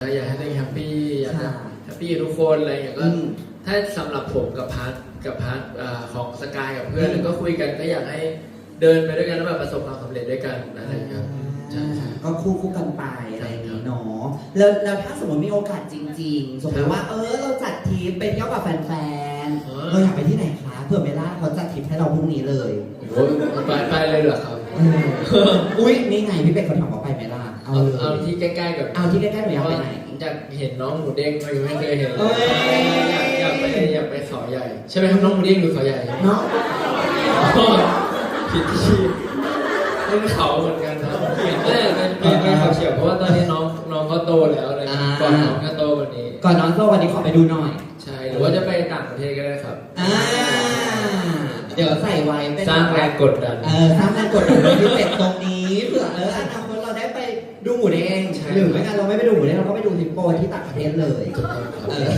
อยากให้ตัวเองแฮปปี้อยากจะค่ะแฮปปี้ทุกคนอะไรอย่างเงี้ยก็อืม ถ้าสำหรับผมกับพาร์ทกับพาร์ทอ่าของสกายกับเพื่อนอืมก็คุยกันก็อยากให้เดินไปด้วยกันแล้วแบบประสบความสำเร็จด้วยกันอะไรอย่างเงี้ยครับใช่ใช่ ก็คู่คู่กันไปอะไรอย่างนี้เนาะแล้วแล้วถ้าสมมติมีโอกาสจริง ๆ สมมติว่า เออเราจัดทริปไปเที่ยวกับแฟนเออ ๆเราอยากไปที่ไหนคะเผื่อเมล่าเขาจัดทริปให้เราพรุ่งนี้เลย โอ้โหไปไปเลยเหรอครับ อืมอุ้ยนี่ไงพี่เป็ดเขาถามว่าไปไหมล่ะเอาเอาเลยเอาที่ใกล้ๆกับเอาที่ใกล้ๆหนูอยากไปไหน อยากเห็นน้องหมูเด้งเรายังไม่เคยเห็นเลเอ้ย ยอยากอยากไปอยากไปเขาใหญ่ ใช่ไหมครับน้องหมูเด้งอยู่เขาใหญ่เนาะผิดที่เป็นเขาเหมือนกันนะเออเป็นเป็นเป็นเขาเฉียวเพราะว่าตอนนี้น้องน้องเขาโตแล้วอะไรอย่างเงี้ยก่อนน้องก็โตกว่านี้ ก่อนนอนก็วันนี้ขอไปดูหน่อยใช่หรือว่าจะไปต่างประเทศก็ได้ครับ อ่า เดี๋ยวใส่ไว้เป็นสร้างแรงกดดัน เออสร้างแรงกดดันพิเศษตรงนี้เผื่อเอออนาคตเราได้ไปดูหมูแดงใช่หรือไม่งั้นเราไม่ไปดูหมูแดงเราก็ไปดูฮิปโปที่ต่างประเทศเลยถูกต้องครับเออ